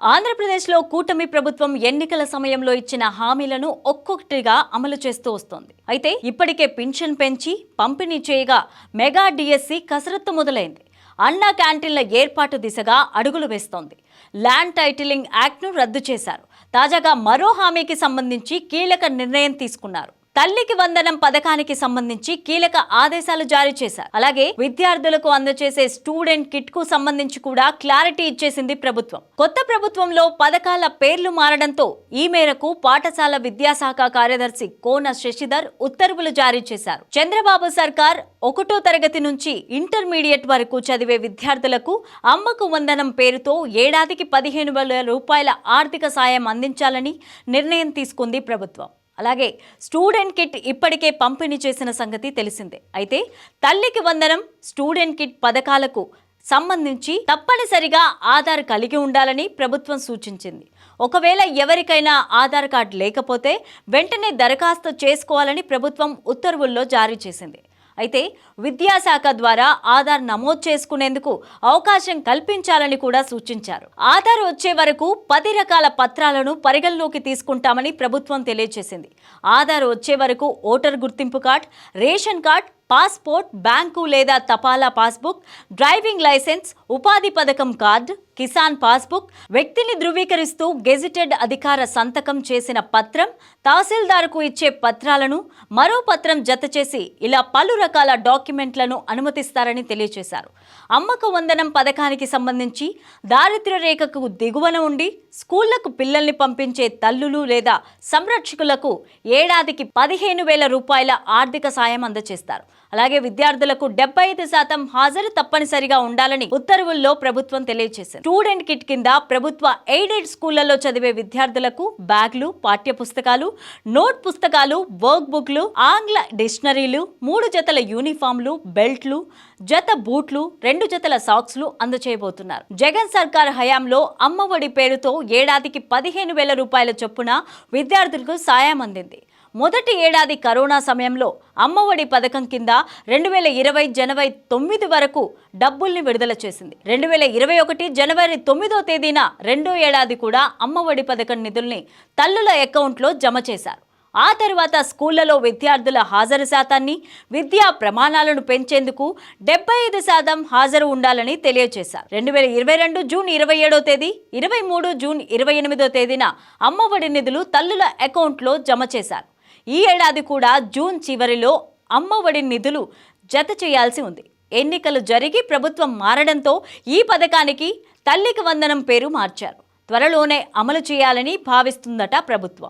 ఆంధ్రప్రదేశ్లో కూటమి ప్రభుత్వం ఎన్నికల సమయంలో ఇచ్చిన హామీలను ఒక్కొక్కటిగా అమలు చేస్తూ వస్తోంది. అయితే ఇప్పటికే పింఛన్ పెంచి పంపిణీ చేయగా మెగా డిఎస్సి కసరత్తు మొదలైంది. అన్నా క్యాంటీన్ల ఏర్పాటు దిశగా అడుగులు వేస్తోంది. ల్యాండ్ టైటిలింగ్ యాక్ట్ను రద్దు చేశారు. తాజాగా మరో హామీకి సంబంధించి కీలక నిర్ణయం తీసుకున్నారు. తల్లికి వందనం పథకానికి సంబంధించి కీలక ఆదేశాలు జారీ చేశారు. అలాగే విద్యార్థులకు అందజేసే స్టూడెంట్ కిట్కు సంబంధించి కూడా క్లారిటీ ఇచ్చేసింది ప్రభుత్వం. కొత్త ప్రభుత్వంలో పథకాల పేర్లు మారడంతో ఈ మేరకు పాఠశాల విద్యాశాఖ కార్యదర్శి కోన శశిధర్ ఉత్తర్వులు జారీ చేశారు. చంద్రబాబు సర్కార్ ఒకటో తరగతి నుంచి ఇంటర్మీడియట్ వరకు చదివే విద్యార్థులకు అమ్మకు వందనం పేరుతో ఏడాదికి పదిహేను వేల రూపాయల ఆర్థిక సాయం అందించాలని నిర్ణయం తీసుకుంది ప్రభుత్వం. అలాగే స్టూడెంట్ కిట్ ఇప్పటికే పంపిణీ చేసిన సంగతి తెలిసిందే. అయితే తల్లికి వందనం స్టూడెంట్ కిట్ పథకాలకు సంబంధించి తప్పనిసరిగా ఆధార్ కలిగి ఉండాలని ప్రభుత్వం సూచించింది. ఒకవేళ ఎవరికైనా ఆధార్ కార్డు లేకపోతే వెంటనే దరఖాస్తు చేసుకోవాలని ప్రభుత్వం ఉత్తర్వుల్లో జారీ చేసింది. అయితే విద్యాశాఖ ద్వారా ఆధార్ నమోదు చేసుకునేందుకు అవకాశం కల్పించాలని కూడా సూచించారు. ఆధార్ వచ్చే వరకు పది రకాల పత్రాలను పరిగణలోకి తీసుకుంటామని ప్రభుత్వం తెలియజేసింది. ఆధార్ వచ్చే వరకు ఓటర్ గుర్తింపు card ration card passport bank లేదా తపాలా పాస్బుక్ డ్రైవింగ్ లైసెన్స్ ఉపాధి పథకం కార్డు కిసాన్ పాస్బుక్ వ్యక్తిని ధృవీకరిస్తూ గెజిటెడ్ అధికార సంతకం చేసిన పత్రం తహసీల్దార్కు ఇచ్చే పత్రాలను మరో పత్రం జత చేసి ఇలా పలు రకాల డాక్యుమెంట్లను అనుమతిస్తారని తెలియజేశారు. అమ్మక వందనం పథకానికి సంబంధించి దారిద్ర్య రేఖకు దిగువన ఉండి స్కూళ్ళకు పిల్లల్ని పంపించే తల్లులు లేదా సంరక్షకులకు ఏడాదికి పదిహేను వేల రూపాయల ఆర్థిక సాయం అందజేస్తారు. అలాగే విద్యార్థులకు డెబ్బై ఐదు శాతం హాజరు తప్పనిసరిగా ఉండాలని ఉత్తర్వుల్లో ప్రభుత్వం తెలియజేసింది. స్టూడెంట్ కిట్ కింద ప్రభుత్వ ఎయిడెడ్ స్కూళ్ళలో చదివే విద్యార్థులకు బ్యాగ్లు పాఠ్య పుస్తకాలు నోట్ పుస్తకాలు వర్క్ బుక్లు ఆంగ్ల డిక్షనరీలు మూడు జతల యూనిఫామ్లు బెల్ట్లు జత బూట్లు రెండు జతల సాక్స్లు అందచేయబోతున్నారు. జగన్ సర్కార్ హయాంలో అమ్మఒడి పేరుతో ఏడాదికి పదిహేను వేల రూపాయల చొప్పున విద్యార్థులకు సాయం అందింది. మొదటి ఏడాది కరోనా సమయంలో అమ్మఒడి పథకం కింద రెండు వేల ఇరవై జనవరి తొమ్మిది వరకు డబ్బుల్ని విడుదల చేసింది. రెండు వేల ఇరవై ఒకటి జనవరి తొమ్మిదో తేదీన రెండో ఏడాది కూడా అమ్మఒడి పథకం నిధుల్ని తల్లుల అకౌంట్లో జమ చేశారు. ఆ తర్వాత స్కూళ్ళలో విద్యార్థుల హాజరు శాతాన్ని విద్యా ప్రమాణాలను పెంచేందుకు డెబ్బై ఐదు శాతం హాజరు ఉండాలని తెలియజేశారు. రెండు వేల ఇరవై రెండు జూన్ ఇరవై ఏడో తేదీ ఇరవై మూడు జూన్ ఇరవై ఎనిమిదో తేదీన అమ్మఒడి నిధులు తల్లుల అకౌంట్లో జమ చేశారు. ఈ ఏడాది కూడా జూన్ చివరిలో అమ్మఒడి నిధులు జత చేయాల్సి ఉంది. ఎన్నికలు జరిగి ప్రభుత్వం మారడంతో ఈ పథకానికి తల్లికి వందనం పేరు మార్చారు. త్వరలోనే అమలు చేయాలని భావిస్తుందట ప్రభుత్వం.